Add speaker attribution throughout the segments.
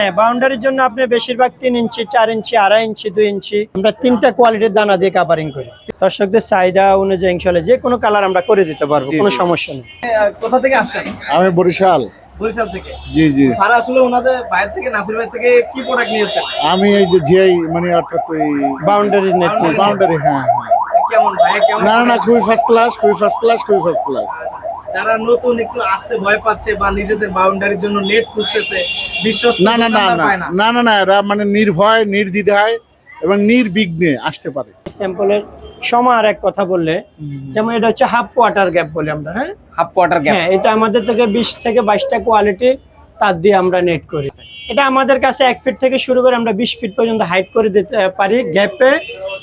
Speaker 1: হ্যাঁ বাউন্ডারির জন্য আপনি বেশিরভাগ তিন ইঞ্চি চার ইঞ্চি আড়াই ইঞ্চি দুই ইঞ্চি আমরা তিনটা কোয়ালিটির দানা দিয়ে কাভারিং করি। দর্শকদের চাহিদা অনুযায়ী ইনশাল্লাহ যে কোনো কালার আমরা করে দিতে পারব কোনো সমস্যা নেই।
Speaker 2: কোথা থেকে আসছেন?
Speaker 3: আমি বরিশাল।
Speaker 2: বরিশাল থেকে?
Speaker 3: জি জি।
Speaker 2: স্যার আসলে ওনাদের বাইরে থেকে নাসির ভাই থেকে কি প্রোডাক্ট নিয়েছেন?
Speaker 3: আমি এই যে জিআই মানে অর্থাৎ ওই
Speaker 1: বাউন্ডারি নেট
Speaker 3: বাউন্ডারি হ্যাঁ হ্যাঁ।
Speaker 2: কেমন ভাই কেমন
Speaker 3: না না না খুবই ফার্স্ট ক্লাস খুবই ফার্স্ট ক্লাস খুবই ফার্স্ট ক্লাস
Speaker 2: যারা নতুন একটু আসতে ভয় পাচ্ছে বা নিজেদের বাউন্ডারির জন্য নেট খুঁজতেছে বিশ্বাস
Speaker 3: না না না না
Speaker 2: না।
Speaker 3: না এরা মানে নির্ভয় নির্দ্বিধায় এবং নির্বিঘ্নে আসতে পারে।
Speaker 1: স্যাম্পলের সময় আর এক কথা বললে যেমন এটা হচ্ছে হাফ কোয়ার্টার গ্যাপ বলি আমরা হ্যাঁ?
Speaker 2: হাফ কোয়ার্টার
Speaker 1: হ্যাঁ এটা আমাদের থেকে বিশ থেকে বাইশটা কোয়ালিটি তার দিয়ে আমরা নেট করি। এটা আমাদের কাছে এক ফিট থেকে শুরু করে আমরা বিশ ফিট পর্যন্ত হাইট করে দিতে পারি গ্যাপে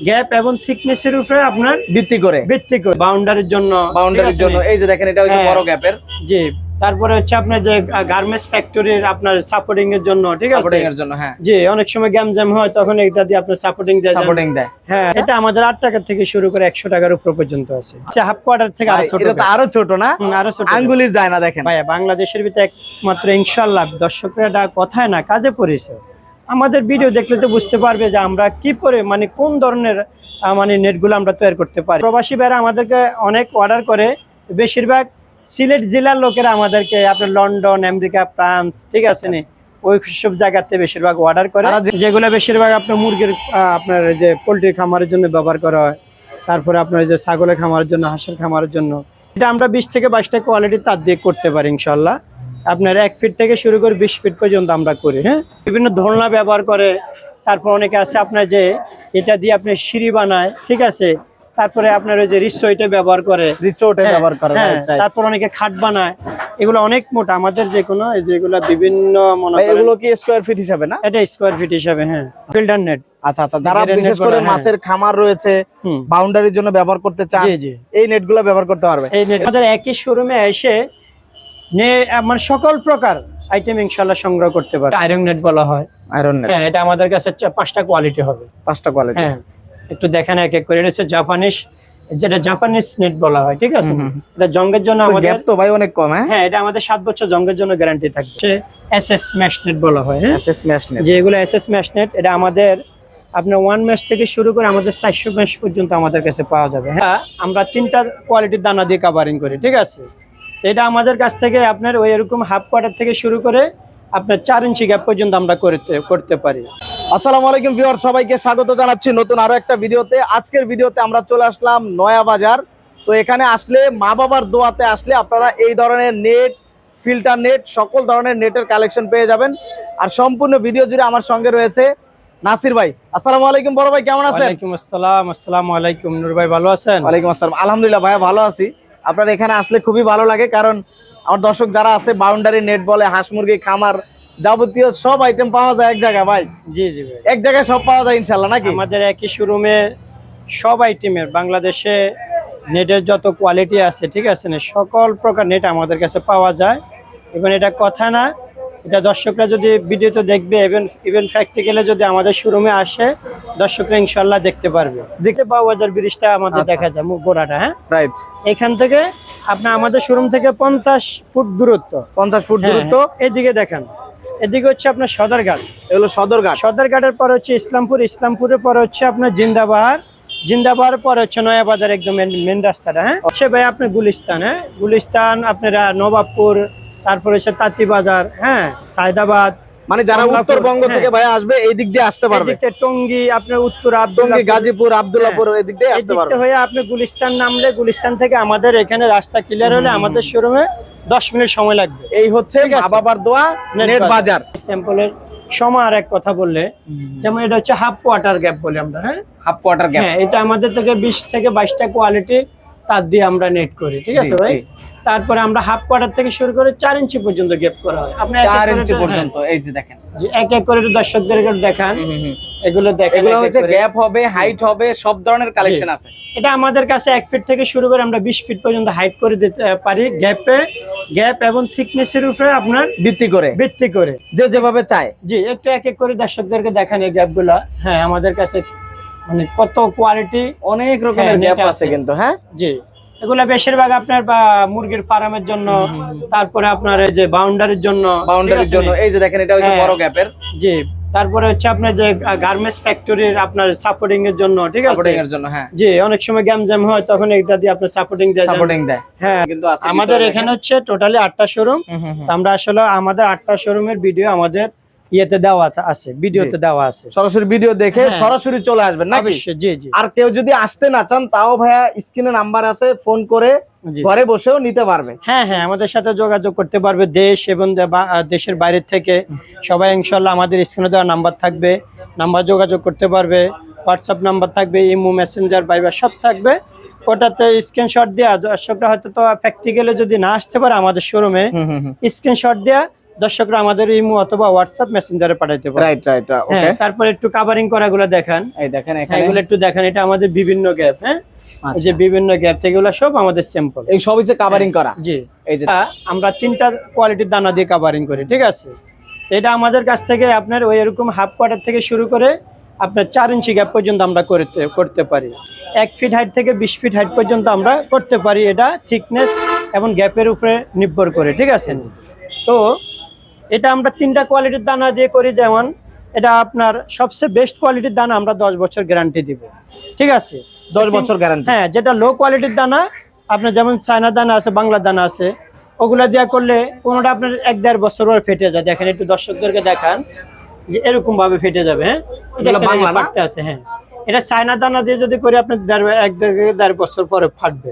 Speaker 1: গ্যাপ এবং থিকনেসের উপরে আপনার
Speaker 2: ভিত্তি করে।
Speaker 1: ভিত্তি করে। বাউন্ডারির জন্য।
Speaker 2: বাউন্ডারির জন্য। এই যে দেখেন এটা হচ্ছে
Speaker 1: হ্যাঁ।
Speaker 2: বড় গ্যাপের
Speaker 1: জি। তারপরে হচ্ছে আপনার যে গার্মেন্টস ফ্যাক্টরির আপনার সাপোর্টিং এর জন্য ঠিক আছে?
Speaker 2: সাপোর্টিং এর জন্য হ্যাঁ।
Speaker 1: জি অনেক সময় গ্যাম জ্যাম হয় তখন এটা দিয়ে আপনার সাপোর্টিং দেয়।
Speaker 2: সাপোর্টিং দেয়।
Speaker 1: হ্যাঁ এটা আমাদের আট টাকা থেকে শুরু করে একশো টাকার উপর পর্যন্ত আছে। আচ্ছা হাফ কোয়ার্টার থেকে
Speaker 2: আরও
Speaker 1: ছোট
Speaker 2: এটা তো আরও ছোট না?
Speaker 1: আরও ছোট
Speaker 2: আঙ্গুলির যায় না দেখেন।
Speaker 1: ভাইয়া বাংলাদেশের ভিতরে একমাত্র ইনশাল্লাহ দর্শকরা এটা কথায় না কাজে পড়েছে। আমাদের ভিডিও দেখলে তো বুঝতে পারবে যে আমরা কি করে মানে কোন ধরনের মানে নেটগুলো আমরা তৈরি করতে পারি। প্রবাসী ভাইরা আমাদেরকে অনেক অর্ডার করে বেশিরভাগ সিলেট জেলার লোকেরা আমাদেরকে আপনার লন্ডন আমেরিকা ফ্রান্স ঠিক আছে নি? ওই সব জায়গাতে বেশিরভাগ অর্ডার করে। যেগুলো বেশিরভাগ আপনার মুরগির আপনার যে পোলট্রির খামারের জন্য ব্যবহার করা হয়। তারপরে আপনার যে ছাগলের খামারের জন্য হাঁসের খামারের জন্য। এটা আমরা বিশ থেকে বাইশটা কোয়ালিটি তার দিয়ে করতে পারি ইনশাল্লাহ আপনার এক ফিট থেকে শুরু করে বিশ ফিট পর্যন্ত আমরা করি হ্যাঁ? বিভিন্ন ধরনা ব্যবহার করে। তারপর অনেকে আছে আপনার যে এটা দিয়ে আপনি সিঁড়ি বানায় ঠিক আছে? তারপরে আপনার ওই যে রিসোইটা ব্যবহার করে।
Speaker 2: রিসোর্টে
Speaker 1: হ্যাঁ,
Speaker 2: ব্যবহার করে
Speaker 1: হ্যাঁ। তারপর অনেকে খাট বানায়। এগুলো অনেক মোটা আমাদের যে কোনো যেগুলো বিভিন্ন মনে
Speaker 2: এগুলো কি স্কোয়ার ফিট হিসাবে না?
Speaker 1: এটা স্কোয়ার ফিট হিসাবে হ্যাঁ। ফিল্টার নেট
Speaker 2: আচ্ছা আচ্ছা যারা বিশেষ করে
Speaker 1: হ্যাঁ।
Speaker 2: মাছের খামার রয়েছে বাউন্ডারির জন্য ব্যবহার করতে চান এই নেটগুলো ব্যবহার করতে পারবে?
Speaker 1: এই নেট আমাদের একই শোরুমে এসে মানে সকল প্রকার আইটেম ইনশাল্লাহ সংগ্রহ করতে পারে আয়রন নেট বলা হয়।
Speaker 2: আয়রন নেট
Speaker 1: হ্যাঁ এটা আমাদের কাছে পাঁচটা কোয়ালিটি হবে।
Speaker 2: পাঁচটা কোয়ালিটি
Speaker 1: হ্যাঁ। একটু দেখেন এক এক করে। এটা হচ্ছে জাপানিস যেটা জাপানিস নেট বলা হয় ঠিক আছে। এটা জঙ্গের জন্য আমাদের
Speaker 2: তো ভাই অনেক কম হ্যাঁ?
Speaker 1: হ্যাঁ এটা আমাদের সাত বছর জঙ্গের জন্য গ্যারান্টি থাকছে এস এস ম্যাশ নেট বলা হয় হ্যাঁ?
Speaker 2: এসএস ম্যাশ নেট
Speaker 1: যে এগুলো এস এস ম্যাশ নেট এটা আমাদের আপনার ওয়ান ম্যাশ থেকে শুরু করে আমাদের চারশো ম্যাশ পর্যন্ত আমাদের কাছে পাওয়া যাবে হ্যাঁ? আমরা তিনটা কোয়ালিটির দানা দিয়ে কাভারিং করি ঠিক আছে? এটা আমাদের কাছ থেকে আপনার ওই এরকম হাফ কোয়ার্টার থেকে শুরু করে আপনার চার ইঞ্চি গ্যাপ পর্যন্ত আমরা করতে করতে পারি।
Speaker 2: আসসালামু আলাইকুম ভিউয়ার সবাইকে স্বাগত জানাচ্ছি নতুন আরও একটা ভিডিওতে। আজকের ভিডিওতে আমরা চলে আসলাম নয়া বাজার তো এখানে আসলে মা বাবার দোয়াতে আসলে আপনারা এই ধরনের নেট ফিল্টার নেট সকল ধরনের নেটের কালেকশন পেয়ে যাবেন। আর সম্পূর্ণ ভিডিও জুড়ে আমার সঙ্গে রয়েছে নাসির ভাই। আসসালামু আলাইকুম বড় ভাই কেমন আছেন?
Speaker 1: ওয়ালাইকুম আসসালাম আসসালামু আলাইকুম। নূর ভাই ভালো আছেন?
Speaker 2: ওয়ালাইকুম আসসালাম। আলহামদুলিল্লাহ ভাইয়া ভালো আছি। আপনার এখানে আসলে খুবই ভালো লাগে কারণ আমার দর্শক যারা আছে বাউন্ডারি নেট বলে হাঁস মুরগি খামার যাবতীয় সব আইটেম পাওয়া যায় এক জায়গায় ভাই।
Speaker 1: জি জি ভাই।
Speaker 2: এক জায়গায় সব পাওয়া যায় ইনশাল্লাহ নাকি?
Speaker 1: আমাদের একই শোরুমে সব আইটেমের বাংলাদেশে নেটের যত কোয়ালিটি আছে ঠিক আছে না সকল প্রকার নেট আমাদের কাছে পাওয়া যায়। এবং এটা কথা না এটা দর্শকরা যদি ভিডিওতে দেখবে ইভেন ইভেন প্র্যাকটিক্যালে যদি আমাদের শোরুমে আসে দর্শকরা ইনশাল্লাহ দেখতে পারবে। যেতে বাজার ব্রিজটা আমাদের
Speaker 2: আচ্ছা।
Speaker 1: দেখা যায় মুখ গোড়াটা হ্যাঁ?
Speaker 2: রাইট
Speaker 1: এখান থেকে আপনার আমাদের শোরুম থেকে পঞ্চাশ ফুট দূরত্ব।
Speaker 2: পঞ্চাশ ফুট
Speaker 1: হ্যাঁ,
Speaker 2: দূরত্ব
Speaker 1: হ্যাঁ, এদিকে দেখেন এদিকে হচ্ছে আপনার সদরঘাট।
Speaker 2: এগুলো সদরঘাট?
Speaker 1: সদরঘাটের পর হচ্ছে ইসলামপুর ইসলামপুরের পর হচ্ছে আপনার জিন্দাবাহার। জিন্দাবাহার পর হচ্ছে নয়াবাজার একদম মেন রাস্তাটা হ্যাঁ? হচ্ছে ভাই আপনার গুলিস্তান হ্যাঁ? গুলিস্তান আপনারা নবাবপুর তারপর হচ্ছে তাঁতিবাজার হ্যাঁ? সায়দাবাদ
Speaker 2: মানে যারা উত্তরবঙ্গ
Speaker 1: হ্যাঁ।
Speaker 2: থেকে ভাই আসবে এই দিক দিয়ে আসতে পারবে।
Speaker 1: টঙ্গি আপনার উত্তর
Speaker 2: টঙ্গী গাজীপুর আব্দুল্লাহপুর এই দিক দিয়ে আসতে পারবে।
Speaker 1: হয়ে আপনি গুলিস্তান নামলে গুলিস্তান থেকে আমাদের এখানে রাস্তা ক্লিয়ার হলে আমাদের শোরুমে দশ মিনিট সময় লাগবে।
Speaker 2: এই হচ্ছে। বাবার দোয়া নেট বাজার।
Speaker 1: স্যাম্পলের সময় আর এক কথা বললে যেমন এটা হচ্ছে হাফ কোয়ার্টার গ্যাপ বলি আমরা হ্যাঁ?
Speaker 2: হাফ কোয়ার্টার
Speaker 1: হ্যাঁ এটা আমাদের থেকে বিশ থেকে বাইশটা কোয়ালিটি তার দিয়ে আমরা নেট করি ঠিক আছে ভাই? তারপরে আমরা হাফ কোয়ার্টার থেকে শুরু করে চার ইঞ্চি পর্যন্ত গ্যাপ করা হয়। আপনি
Speaker 2: চার ইঞ্চি পর্যন্ত এই যে দেখেন।
Speaker 1: হ্যাঁ, জি, এক এক করে দর্শকদের দেখান। এগুলো দেখেন
Speaker 2: এগুলো হচ্ছে গ্যাপ হবে হাইট হবে সব ধরনের কালেকশন আছে।
Speaker 1: এটা আমাদের কাছে এক ফিট থেকে শুরু করে আমরা বিশ ফিট পর্যন্ত হাইট করে দিতে পারি গ্যাপে গ্যাপ এবং থিকনেসের উপরে আপনার
Speaker 2: ভিত্তি করে।
Speaker 1: ভিত্তি করে।
Speaker 2: যে যেভাবে চায়।
Speaker 1: জি একটু এক এক করে দর্শকদেরকে দেখান এই গ্যাপগুলো হ্যাঁ আমাদের কাছে মানে কত কোয়ালিটি
Speaker 2: অনেক রকমের গ্যাপ আছে। কিন্তু হ্যাঁ?
Speaker 1: জি। এগুলা বেশিরভাগ আপনার বা মুরগির ফার্মের জন্য তারপরে আপনার এই যে বাউন্ডারির জন্য
Speaker 2: বাউন্ডারির জন্য। এই যে দেখেন এটা হচ্ছে
Speaker 1: হ্যাঁ।
Speaker 2: বড় গ্যাপের
Speaker 1: জি। তারপরে হচ্ছে আপনার যে গার্মেন্টস ফ্যাক্টরির আপনার সাপোর্টিং এর জন্য ঠিক আছে?
Speaker 2: সাপোর্টিং এর জন্য হ্যাঁ।
Speaker 1: জি অনেক সময় গ্যাম জ্যাম হয় তখন এটা দিয়ে আপনার সাপোর্টিং দেয়।
Speaker 2: সাপোর্টিং দেয়।
Speaker 1: হ্যাঁ।
Speaker 2: কিন্তু
Speaker 1: আমাদের এখানে হচ্ছে টোটালি আটটা শোরুম। আমরা আসলে আমাদের আটটা শোরুমের ভিডিও আমাদের ইয়েতে দেওয়া আছে ভিডিওতে দেওয়া আছে।
Speaker 2: সরাসরি ভিডিও দেখে
Speaker 1: হ্যাঁ।
Speaker 2: সরাসরি চলে আসবেন নাকি?
Speaker 1: জি জি।
Speaker 2: আর কেউ যদি আসতে না চান তাও ভাইয়া স্ক্রিনে নাম্বার আছে ফোন করে ঘরে বসেও নিতে পারবে।
Speaker 1: হ্যাঁ হ্যাঁ আমাদের সাথে যোগাযোগ করতে পারবে দেশ এবং দেশের বাইরের থেকে। সবাই ইনশাল্লাহ আমাদের স্ক্রিনে দেওয়া নাম্বার থাকবে নাম্বার যোগাযোগ করতে পারবে হোয়াটসঅ্যাপ নাম্বার থাকবে ইমো মেসেঞ্জার বাইবার সব থাকবে। ওটাতে স্ক্রিনশট দেওয়া দর্শকরা হয়তো তো প্র্যাকটিক্যালে যদি না আসতে পারে আমাদের শোরুমে স্ক্রিনশট দেওয়া দর্শকরা আমাদের ইমো অথবা হোয়াটসঅ্যাপ মেসেঞ্জারে পাঠাইতে পারে।
Speaker 2: রাইট রাইট ওকে
Speaker 1: হ্যাঁ তারপরে একটু কাভারিং করা গুলো দেখান।
Speaker 2: এই দেখেন
Speaker 1: হ্যাঁ
Speaker 2: এখানে।
Speaker 1: এগুলো একটু দেখেন এটা আমাদের বিভিন্ন গ্যাপ হ্যাঁ? এই যে বিভিন্ন গ্যাপ থেকে এগুলো সব আমাদের স্যাম্পল
Speaker 2: এই সবই যে কাভারিং করা।
Speaker 1: জি।
Speaker 2: এই যে
Speaker 1: আমরা তিনটা কোয়ালিটির দানা দিয়ে কাভারিং করি ঠিক আছে? এটা আমাদের কাছ থেকে আপনার ওই এরকম হাফ কোয়ার্টার থেকে শুরু করে আপনার চার ইঞ্চি গ্যাপ পর্যন্ত আমরা করতে করতে পারি। এক ফিট হাইট থেকে বিশ ফিট হাইট পর্যন্ত আমরা করতে পারি এটা থিকনেস এবং গ্যাপের উপরে নির্ভর করে ঠিক আছে? তো এটা আমরা তিনটা কোয়ালিটির দানা দিয়ে করি যেমন এটা আপনার সবচেয়ে বেস্ট কোয়ালিটির দানা আমরা দশ বছর গ্যারান্টি দিব। ঠিক আছে?
Speaker 2: দশ বছর গ্যারান্টি
Speaker 1: হ্যাঁ যেটা লো কোয়ালিটির দানা আপনার যেমন চায়না দানা আছে বাংলা দানা আছে ওগুলা দেওয়া করলে কোনোটা আপনার এক দেড় বছর পর ফেটে যায়। দেখেন একটু দর্শকদেরকে দেখান যে এরকম ভাবে ফেটে যাবে হ্যাঁ? পাটটা আছে হ্যাঁ। এটা চায়না দানা দিয়ে যদি করি আপনার দেড় এক দেড় বছর পরে ফাটবে।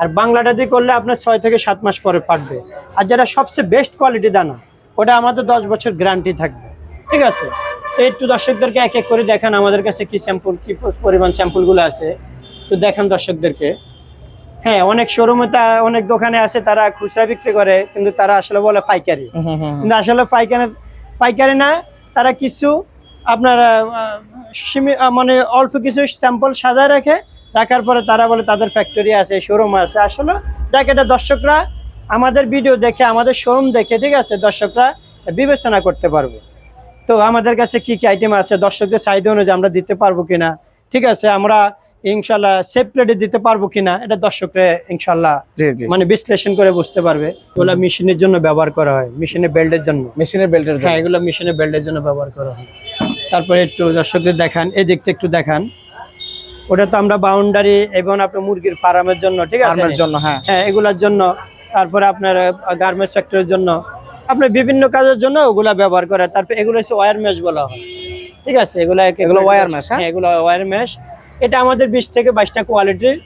Speaker 1: আর বাংলাটা দিয়ে করলে আপনার ছয় থেকে সাত মাস পরে ফাটবে। আর যেটা সবচেয়ে বেস্ট কোয়ালিটি দানা ওটা আমাদের দশ বছর গ্যারান্টি থাকবে। ঠিক আছে? একটু দর্শকদেরকে এক এক করে দেখান আমাদের কাছে কি স্যাম্পল কি পরিমাণ স্যাম্পলগুলো আছে। তো দেখান দর্শকদেরকে। হ্যাঁ অনেক শোরুমে তা অনেক দোকানে আছে তারা খুচরা বিক্রি করে কিন্তু তারা আসলে বলে পাইকারি। কিন্তু আসলে পাইকারি পাইকারি না তারা কিছু আপনার মানে অল্প কিছু স্যাম্পল সাজায় রাখে রাখার পরে তারা বলে তাদের ফ্যাক্টরি আছে শোরুম আছে। আসলে দেখ এটা দর্শকরা আমাদের ভিডিও দেখে আমাদের শোরুম দেখে ঠিক আছে দর্শকরা বিবেচনা করতে পারবে। তো আমাদের কাছে কি কি আইটেম আছে দর্শকদের চাহিদা অনুযায়ী আমরা দিতে পারব কিনা ঠিক আছে আমরা ইনশাল্লাহ সেফ প্লেটে দিতে পারব কিনা এটা দর্শকরা ইনশাল্লাহ মানে বিশ্লেষণ করে বুঝতে পারবে। এগুলো মেশিনের জন্য ব্যবহার করা হয় মেশিনের বেল্টের জন্য।
Speaker 2: মেশিনের বেল্টের
Speaker 1: হ্যাঁ এগুলো মেশিনের বেল্টের জন্য ব্যবহার করা হয়। তারপরে একটু দর্শকদের দেখান এই দিকটা একটু দেখান। ওটা তো আমরা বাউন্ডারি এবং আপনার মুরগির ফার্মের জন্য ঠিক আছে?
Speaker 2: জন্য হ্যাঁ।
Speaker 1: হ্যাঁ এগুলোর জন্য তারপরে আপনার গার্মেন্টস ফ্যাক্টরির জন্য। আপনার বিভিন্ন কাজের জন্য ওগুলা ব্যবহার করে তারপর এগুলো হচ্ছে ওয়্যার মেশ বলা হয়। ঠিক আছে? এগুলো
Speaker 2: এগুলো ওয়ার mesh, হ্যাঁ?
Speaker 1: এগুলো ওয়ার মেশ এটা আমাদের বিশ থেকে বাইশটা কোয়ালিটির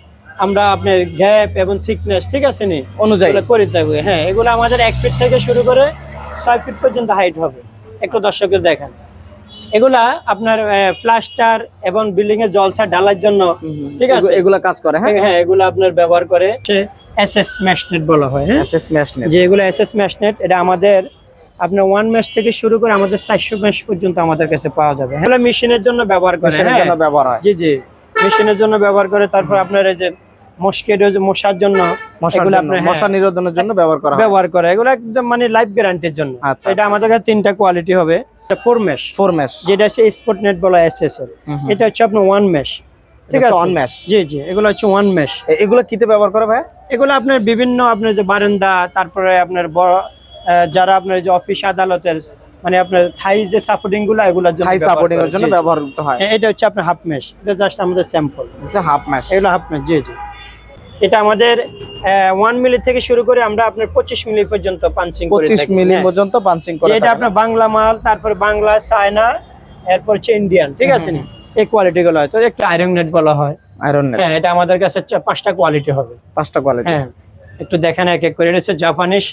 Speaker 1: আমরা আপনার গ্যাপ এবং থিকনেস ঠিক আছে নি?
Speaker 2: অনুযায়ী।
Speaker 1: করে থাকবে হ্যাঁ এগুলো আমাদের এক ফিট থেকে শুরু করে ছয় ফিট পর্যন্ত হাইট হবে। একটু দর্শকের দেখেন। এগুলা আপনার প্লাস্টার এবং বিল্ডিং এর জলসা ঢালার জন্য। ঠিক আছে?
Speaker 2: এগুলা কাজ করে হ্যাঁ?
Speaker 1: হ্যাঁ এগুলা আপনার ব্যবহার করে এস এস ম্যাশনেট বলা হয় হ্যাঁ?
Speaker 2: এসএস ম্যাশ নেট
Speaker 1: যে এগুলো এস এস ম্যাশনেট এটা আমাদের আপনার ওয়ান ম্যাশ থেকে শুরু করে আমাদের চারশো ম্যাশ পর্যন্ত আমাদের কাছে পাওয়া যাবে এগুলো মেশিনের জন্য ব্যবহার করে হ্যাঁ?
Speaker 2: ব্যবহার হয়।
Speaker 1: জি জি। মেশিনের জন্য ব্যবহার করে তারপর আপনার এই যে মস্কিটো মশার জন্য এগুলো আপনার, হ্যাঁ,
Speaker 2: মশা নিরোধনের জন্য ব্যবহার করা
Speaker 1: ব্যবহার করে এগুলো একদম মানে লাইফ গ্যারান্টির জন্য।
Speaker 2: আচ্ছা,
Speaker 1: এটা আমাদের কাছে তিনটা কোয়ালিটি হবে। ফোর মেশ
Speaker 2: ফোর
Speaker 1: যেটা হচ্ছে স্পট নেট বলা। এটা আপনার ওয়ান মেশ ঠিক আছে?
Speaker 2: one mesh?
Speaker 1: জি জি এগুলো হচ্ছে ওয়ান মেশ
Speaker 2: এগুলো কিতে ব্যবহার করে ভাই
Speaker 1: এগুলো আপনার বিভিন্ন আপনার যে বারান্দা তারপরে আপনার বড় যারা আপনার যে অফিস আদালতের মানে আপনার থাই যে সাপোর্টিংগুলো এগুলোর জন্য ব্যবহার
Speaker 2: সাপোর্টিং এর জন্য
Speaker 1: জি।
Speaker 2: ব্যবহৃত হয়।
Speaker 1: হ্যাঁ, এটা হচ্ছে আপনার হাফ মেশ এটা জাস্ট আমাদের স্যাম্পল
Speaker 2: হাফ ম্যাশ
Speaker 1: এগুলো হাফ মেশ জি জি। এটা আমাদের ওয়ান মিলি থেকে শুরু করে আমরা আপনার পঁচিশ মিলি পর্যন্ত পাঞ্চিং করে
Speaker 2: পঁচিশ। মিলি
Speaker 1: হ্যাঁ।
Speaker 2: পর্যন্ত পাঞ্চিং করে
Speaker 1: এটা আপনার বাংলা মাল তারপর বাংলা চায়না এরপর হচ্ছে ইন্ডিয়ান ঠিক আছে নি? এই কোয়ালিটি গুলো হয়। তো একটা আয়রন নেট বলা হয়।
Speaker 2: আয়রন নেট
Speaker 1: হ্যাঁ এটা আমাদের কাছে পাঁচটা কোয়ালিটি হবে।
Speaker 2: পাঁচটা কোয়ালিটি
Speaker 1: হ্যাঁ একটু দেখেন এক এক করে। এটা হচ্ছে জাপানিস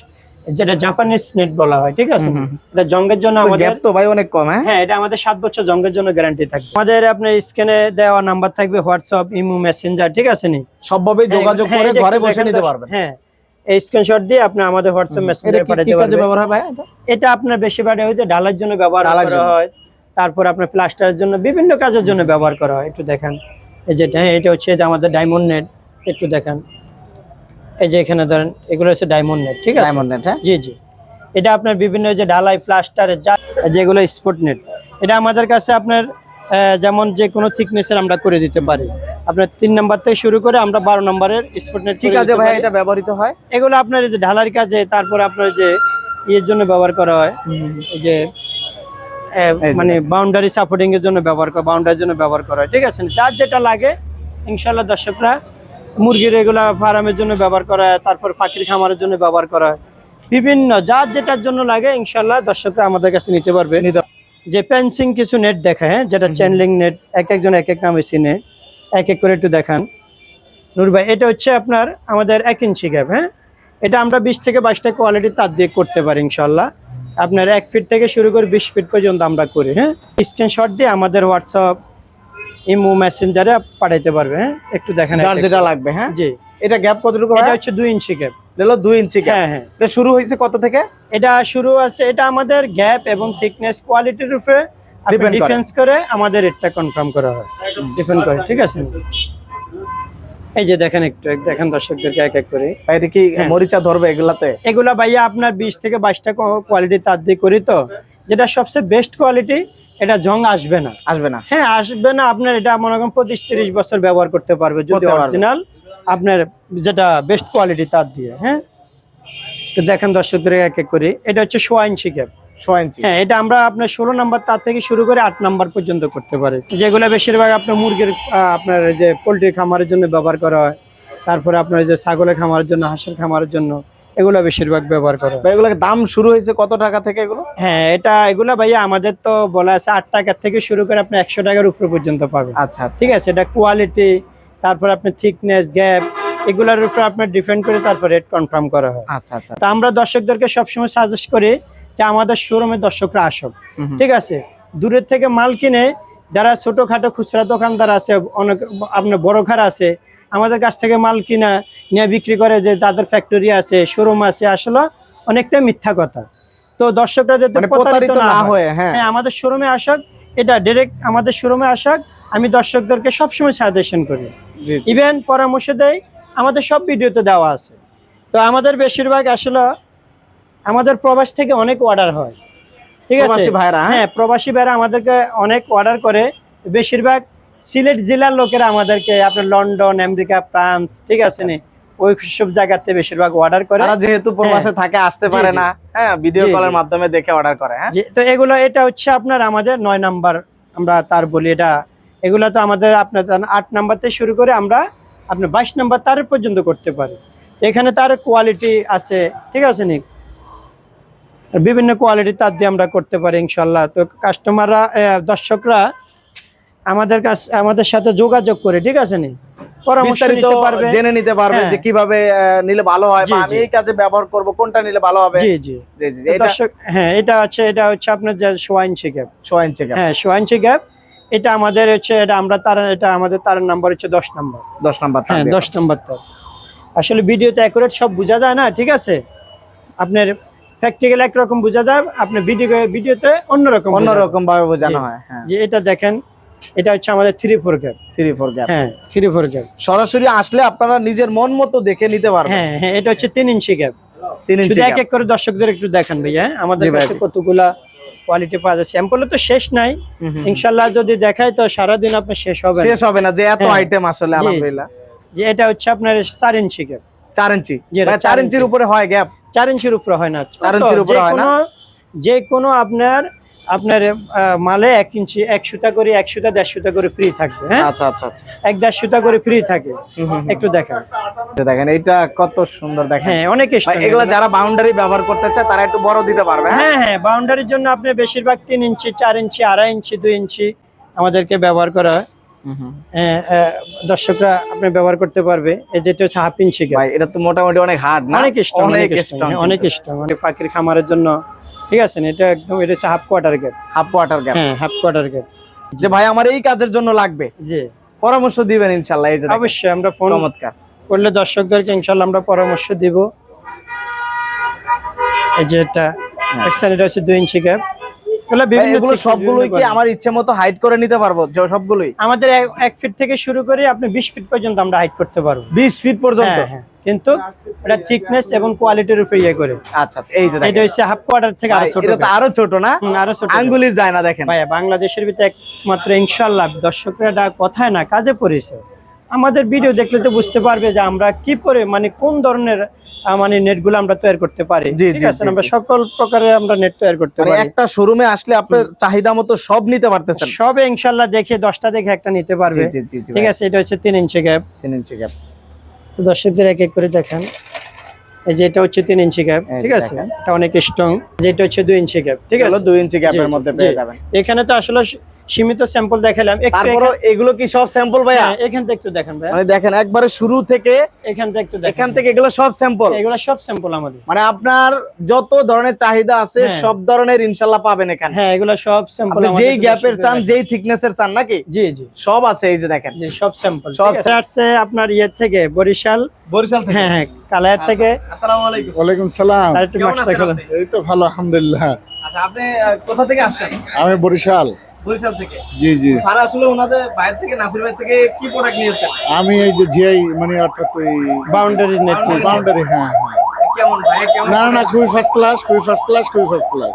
Speaker 1: যেটা জাপানিস নেট বলা হয় ঠিক আছে? এটা জঙ্গের জন্য আমাদের
Speaker 2: গ্যাপ তো ভাই অনেক কম হ্যাঁ?
Speaker 1: হ্যাঁ এটা আমাদের সাত বছর জঙ্গের জন্য গ্যারান্টি থাকবে। আমাদের আপনার স্ক্যানে দেওয়া নাম্বার থাকবে হোয়াটসঅ্যাপ ইমো মেসেঞ্জার ঠিক আছে নি?
Speaker 2: সবভাবেই যোগাযোগ
Speaker 1: হ্যাঁ,
Speaker 2: করে ঘরে বসে নিতে পারবেন।
Speaker 1: হ্যাঁ এই স্ক্রিনশট দিয়ে আপনি আমাদের হোয়াটসঅ্যাপ মেসেঞ্জারে পাঠাতে পারবেন।
Speaker 2: ব্যবহার হয় ভাই এটা?
Speaker 1: আপনার বেশিরভাগ হচ্ছে ডালার জন্য ব্যবহার করা হয়। তারপর আপনার প্লাস্টারের জন্য বিভিন্ন কাজের জন্য ব্যবহার করা হয়। একটু দেখেন। এই যেটা হ্যাঁ এটা হচ্ছে যে আমাদের ডায়মন্ড নেট একটু দেখেন। এই যে এখানে ধরেন এগুলো হচ্ছে ডায়মন্ড নেট ঠিক আছে?
Speaker 2: ডায়মন্ড নেট হ্যাঁ?
Speaker 1: জি জি। এটা আপনার বিভিন্ন যে ঢালাই প্লাস্টার যা যেগুলো স্পোর্ট নেট এটা আমাদের কাছে আপনার যেমন যে কোনো থিকনেসের আমরা করে দিতে পারি। আপনার তিন নাম্বার থেকে শুরু করে আমরা বারো নম্বরের স্পট নেট
Speaker 2: কি কাজে ভাই এটা ব্যবহৃত হয়।
Speaker 1: এগুলো আপনার যে ঢালার কাজে তারপরে আপনার যে ইয়ের জন্য ব্যবহার করা হয় যে মানে বাউন্ডারি সাপোর্টিং এর জন্য ব্যবহার করা বাউন্ডারির জন্য ব্যবহার করা হয় ঠিক আছে? যার যেটা লাগে ইনশাল্লাহ দর্শকরা মুরগির এগুলা ফার্মের জন্য ব্যবহার করা হয় তারপর পাখির খামারের জন্য ব্যবহার করা হয়। বিভিন্ন যার যেটার জন্য লাগে ইনশাল্লাহ দর্শকরা আমাদের কাছে নিতে পারবে। যে পেন্সিং কিছু নেট দেখা হ্যাঁ যেটা চ্যানলিং নেট এক একজন এক এক নামে চিনে এক এক করে একটু দেখান। নুর ভাই এটা হচ্ছে আপনার আমাদের এক ইঞ্চি গ্যাপ হ্যাঁ? এটা আমরা বিশ থেকে বাইশটা কোয়ালিটি তার দিয়ে করতে পারি ইনশাল্লাহ আপনার এক ফিট থেকে শুরু করে বিশ ফিট পর্যন্ত আমরা করি হ্যাঁ? স্ক্রিনশট দিয়ে আমাদের হোয়াটসঅ্যাপ ইমো মেসেঞ্জারে পাঠাইতে পারবে হ্যাঁ? একটু দেখেন
Speaker 2: যার যেটা লাগবে হ্যাঁ?
Speaker 1: জি।
Speaker 2: এটা গ্যাপ কতটুকু
Speaker 1: এটা হচ্ছে দুই ইঞ্চি গ্যাপ।
Speaker 2: হলো দুই ইঞ্চি গ্যাপ।
Speaker 1: হ্যাঁ হ্যাঁ।
Speaker 2: এটা শুরু হয়েছে কত থেকে?
Speaker 1: এটা শুরু আছে এটা আমাদের গ্যাপ এবং থিকনেস কোয়ালিটির উপরে ডিফেন্স করে আমাদের রেটটা কনফার্ম করা হয়। ডিপেন্ড করে ঠিক আছে? এই যে দেখেন একটু এক- দেখেন দর্শকদেরকে এক এক করে।
Speaker 2: ভাই এটা কি
Speaker 1: হ্যাঁ।
Speaker 2: মরিচা ধরবে এগুলাতে?
Speaker 1: এগুলা ভাইয়া আপনার বিশ থেকে বাইশটা কোয়ালিটি তার দিয়ে করি তো। যেটা সবচেয়ে বেস্ট কোয়ালিটি এটা জং আসবে না।
Speaker 2: আসবে না।
Speaker 1: হ্যাঁ আসবে না আপনার এটা মনে করেন পঁচিশ তিরিশ বছর ব্যবহার করতে পারবে যদি অরিজিনাল আপনার যেটা বেস্ট কোয়ালিটি তার দিয়ে হ্যাঁ? তো দেখেন দর্শকদের এক এক করে। এটা হচ্ছে সোয়া ইঞ্চি ক্যাপ
Speaker 2: ছ
Speaker 1: হ্যাঁ এটা আমরা আপনার ষোলো নাম্বার তার থেকে শুরু করে আট নাম্বার পর্যন্ত করতে পারি। যেগুলো বেশিরভাগ আপনার মুরগির আপনার যে পোলট্রির খামারের জন্য ব্যবহার করা হয়। তারপরে আপনার যে ছাগলের খামারের জন্য হাঁসের খামারের জন্য। এগুলো বেশিরভাগ ব্যবহার করে।
Speaker 2: এগুলোর দাম শুরু হয়েছে কত টাকা থেকে এগুলো?
Speaker 1: হ্যাঁ এটা এগুলো ভাইয়া আমাদের তো বলা আছে আট টাকা থেকে শুরু করে আপনি একশো টাকার উপরে পর্যন্ত পাবেন।
Speaker 2: আচ্ছা আচ্ছা।
Speaker 1: ঠিক আছে এটা কোয়ালিটি তারপর আপনার থিকনেস গ্যাপ এগুলোর উপর আপনার ডিপেন্ড করে তারপর রেট কনফার্ম করা হয়।
Speaker 2: আচ্ছা আচ্ছা।
Speaker 1: তা আমরা দর্শকদেরকে সবসময় সাজেস্ট করি যে আমাদের শোরুমে দর্শকরা আসুক। ঠিক আছে দূরের থেকে মাল কিনে যারা ছোটখাটো খুচরা দোকানদার আছে অনেক আপনার বড় ঘর আছে আমাদের কাছ থেকে মাল কিনা নিয়ে বিক্রি করে যে তাদের ফ্যাক্টরি আছে শোরুম আছে আসলে অনেকটা মিথ্যা কথা। তো দর্শকরা যাতে
Speaker 2: মানে
Speaker 1: প্রতারিত না হয়।
Speaker 2: হ্যাঁ হ্যাঁ।
Speaker 1: আমাদের শোরুমে আসক এটা ডাইরেক্ট আমাদের শোরুমে আসক আমি দর্শকদেরকে সবসময় সাজেশন করি। ইভেন পরামর্শ দেয় আমাদের সব ভিডিওতে দেওয়া আছে। তো আমাদের বেশিরভাগ আসলে আমাদের প্রবাস থেকে অনেক অর্ডার হয়। ঠিক আছে?
Speaker 2: ভাইরা, হ্যাঁ?
Speaker 1: হ্যাঁ প্রবাসী ভাইরা আমাদেরকে অনেক অর্ডার করে। বেশিরভাগ সিলেট জেলার লোকেরা আমাদেরকে আপনার লন্ডন আমেরিকা ফ্রান্স ঠিক আছে নি? ওই সব জায়গাতে বেশিরভাগ অর্ডার করে।
Speaker 2: তারা যেহেতু প্রবাসে থাকে আসতে পারে না হ্যাঁ ভিডিও কলের মাধ্যমে দেখে অর্ডার করে হ্যাঁ।
Speaker 1: তো এগুলো এটা হচ্ছে আপনার আমাদের নয় নাম্বার আমরা তার বলি এটা। এগুলো তো আমাদের আপনার আট নাম্বার থেকে শুরু করে আমরা আপনার বাইশ নাম্বার তার পর্যন্ত করতে পারি। তো এখানে তার কোয়ালিটি আছে ঠিক আছে নি? বিভিন্ন কোয়ালিটি তার দিয়ে আমরা করতে পারি ইনশাল্লাহ। তো কাস্টমাররা দর্শকরা আমাদের কাছে আমাদের সাথে যোগাযোগ করে ঠিক আছে নি পরামর্শ
Speaker 2: বিস্তারিত
Speaker 1: নিতে পারবে?
Speaker 2: জেনে নিতে পারবে
Speaker 1: হ্যাঁ।
Speaker 2: যে কীভাবে নিলে ভালো হয় বা আমি এই কাজে ব্যবহার করব কোনটা নিলে ভালো হবে?
Speaker 1: জি জি।
Speaker 2: জি জি
Speaker 1: তো
Speaker 2: এটা
Speaker 1: হ্যাঁ এটা হচ্ছে এটা হচ্ছে আপনার যে সোয়াইন হ্যাঁ সোয়াঞ্চি গ্যাপ এটা আমাদের হচ্ছে এটা আমরা তার এটা আমাদের তার নাম্বার হচ্ছে নাম্বার।
Speaker 2: নাম্বার
Speaker 1: হ্যাঁ দশ নাম্বার তার। আসলে ভিডিওতে অ্যাকুরেট সব বোঝা যায় না ঠিক আছে? আপনার প্র্যাকটিক্যাল একরকম বোঝা যায় আপনার ভিডিও ভিডিওতে অন্যরকম
Speaker 2: অন্যরকম ভাবে বোঝানো হয় হ্যাঁ।
Speaker 1: যে এটা দেখেন এটা হচ্ছে আমাদের three four gap
Speaker 2: three four gap
Speaker 1: হ্যাঁ থ্রি ফোর গ্যাপ
Speaker 2: সরাসরি আসলে আপনারা নিজের মন মতো দেখে নিতে পারবেন।
Speaker 1: হ্যাঁ হ্যাঁ এটা হচ্ছে তিন ইঞ্চি গ্যাপ
Speaker 2: তিন ইঞ্চি
Speaker 1: এক এক করে দর্শকদের একটু দেখান ভাইয়া হ্যাঁ? আমাদের কাছে কতগুলা কোয়ালিটি পাওয়া স্যাম্পলে তো শেষ নাই। ইনশাল্লাহ যদি দেখায় তো সারাদিন আপনার শেষ হবে
Speaker 2: শেষ হবে না যে এত
Speaker 1: হ্যাঁ।
Speaker 2: আইটেম আসলে
Speaker 1: জি, জি।
Speaker 2: আলহামদুলিল্লাহ।
Speaker 1: যে এটা হচ্ছে আপনার চার ইঞ্চি গ্যাপ
Speaker 2: চার ইঞ্চি?
Speaker 1: জি,
Speaker 2: চার
Speaker 1: চার
Speaker 2: ইঞ্চির উপরে হয় গ্যাপ
Speaker 1: চার ইঞ্চির উপরে হয় না।
Speaker 2: চার ইঞ্চির উপরে হয় না?
Speaker 1: যে কোনো আপনার আপনার মালে এক ইঞ্চি এক সুতা করে এক সুতা দেড় সুতা করে ফ্রি থাকবে হ্যাঁ?
Speaker 2: আচ্ছা আচ্ছা আচ্ছা।
Speaker 1: এক দেড় সুতা করে ফ্রি থাকে। একটু দেখেন।
Speaker 2: দেখেন এটা কত সুন্দর দেখেন।
Speaker 1: হ্যাঁ অনেক
Speaker 2: এগুলো। যারা বাউন্ডারি ব্যবহার করতে চায় তারা একটু বড় দিতে পারবে হ্যাঁ?
Speaker 1: হ্যাঁ হ্যাঁ বাউন্ডারির জন্য আপনি বেশিরভাগ তিন ইঞ্চি চার ইঞ্চি আড়াই ইঞ্চি দুই ইঞ্চি আমাদেরকে ব্যবহার করা হয়। হ্যাঁ, দর্শকরা আপনি ব্যবহার করতে পারবে। এই যেটা হচ্ছে হাফ ইঞ্চি।
Speaker 2: এটা তো মোটামুটি অনেক হার্ড
Speaker 1: অনেক স্ট্রং
Speaker 2: অনেক
Speaker 1: অনেক
Speaker 2: স্ট্রং
Speaker 1: স্ট্রং অনেক স্ট্রং অনেক পাখির খামারের জন্য ঠিক আছে এটা একদম এটা হচ্ছে half quarter gate
Speaker 2: half quarter gate
Speaker 1: হ্যাঁ হাফ কোয়ার্টার গ্যাপ
Speaker 2: যে ভাই আমার এই কাজের জন্য লাগবে।
Speaker 1: জি।
Speaker 2: পরামর্শ দিবেন ইনশাল্লাহ এই যে
Speaker 1: অবশ্যই আমরা ফোন
Speaker 2: চমৎকার।
Speaker 1: করলে দর্শকদেরকে ইনশাল্লাহ আমরা পরামর্শ দিব। এই যে এটা দেখছেন এটা হচ্ছে দুই ইঞ্চি গ্যাপ
Speaker 2: সবগুলোই কি আমার ইচ্ছে মতো হাইড করে নিতে পারব? সবগুলোই?
Speaker 1: আমাদের এক- এক ফিট থেকে শুরু করে আপনি বিশ ফিট পর্যন্ত আমরা হাইট করতে পারব।
Speaker 2: বিশ ফিট পর্যন্ত?
Speaker 1: হ্যাঁ হ্যাঁ। কিন্তু এটা থিকনেস এবং কোয়ালিটির উপরে ইয়ে করে।
Speaker 2: আচ্ছা আচ্ছা এই যে
Speaker 1: এটা হচ্ছে হাফ কোয়ার্টার থেকে
Speaker 2: আরও
Speaker 1: ছোট
Speaker 2: এটা তো আরও ছোট না?
Speaker 1: আরও ছোট
Speaker 2: আঙ্গুলির যায় না দেখেন।
Speaker 1: ভাইয়া বাংলাদেশের ভিতরে একমাত্র ইনশাল্লাহ দর্শকরা এটা কথায় না কাজে পড়েছে। আমাদের ভিডিও দেখলে তো বুঝতে পারবে যে আমরা কি করে মানে কোন ধরনের মানে নেটগুলো আমরা তৈরি করতে পারি। ঠিক আছে আমরা সকল প্রকারের আমরা নেট তৈরি করতে
Speaker 2: মানে
Speaker 1: পারি।
Speaker 2: একটা শোরুমে আসলে আপনার চাহিদা মতো সব নিতে পারতেছেন।
Speaker 1: সবে ইনশাল্লাহ দেখে দশটা দেখে একটা নিতে পারবে। ঠিক আছে এটা হচ্ছে তিন ইঞ্চি গ্যাপ
Speaker 2: তিন ইঞ্চি গ্যাপ
Speaker 1: দর্শকদের এক এক করে দেখেন। এই যে এটা হচ্ছে তিন ইঞ্চি গ্যাপ ঠিক আছে? এটা অনেক স্ট্রং যেটা হচ্ছে দুই ইঞ্চি গ্যাপ ঠিক আছে?
Speaker 2: দুই ইঞ্চি গ্যাপের মধ্যে পেয়ে যাবেন।
Speaker 1: এখানে তো আসলে সীমিত স্যাম্পল দেখালাম একটু
Speaker 2: তারপরে এগুলো কি সব স্যাম্পল ভাইয়া?
Speaker 1: হ্যাঁ, এখান থেকে একটু দেখেন ভাই
Speaker 2: মানে দেখেন একবারে শুরু থেকে
Speaker 1: এখান থেকে একটু দেখেন
Speaker 2: এখান থেকে এগুলো সব স্যাম্পল
Speaker 1: এগুলো সব স্যাম্পল আমাদের।
Speaker 2: মানে আপনার যত ধরনের চাহিদা আছে
Speaker 1: হ্যাঁ।
Speaker 2: সব ধরনের ইনশাল্লাহ পাবেন এখানে।
Speaker 1: হ্যাঁ এগুলো সব স্যাম্পল
Speaker 2: আপনি যেই গ্যাপের চান যেই থিকনেসের চান নাকি?
Speaker 1: জি জি।
Speaker 2: সব আছে এই যে দেখেন।
Speaker 1: জি সব স্যাম্পল
Speaker 2: সব
Speaker 1: আসছে আপনার ইয়ে থেকে বরিশাল।
Speaker 2: বরিশাল থেকে?
Speaker 1: হ্যাঁ হ্যাঁ কালায়ার থেকে।
Speaker 2: আসসালামু আলাইকুম।
Speaker 3: সালাম? এই তো ভালো আলহামদুলিল্লাহ।
Speaker 2: আচ্ছা আপনি কোথা থেকে আসছেন?
Speaker 3: আমি বরিশাল।
Speaker 2: বরিশাল থেকে।
Speaker 3: জি জি।
Speaker 2: স্যার আসলে ওনাদের বাইরে থেকে নাসির ভাই থেকে কি প্রোডাক্ট নিয়েছেন?
Speaker 3: আমি এই যে জিআই মানে অর্থাৎ ওই
Speaker 1: বাউন্ডারি নেট
Speaker 3: বাউন্ডারি হ্যাঁ হ্যাঁ।
Speaker 2: কেমন ভাই কেমন
Speaker 3: না না না খুবই ফার্স্ট ক্লাস খুবই ফার্স্ট ক্লাস খুবই ফার্স্ট ক্লাস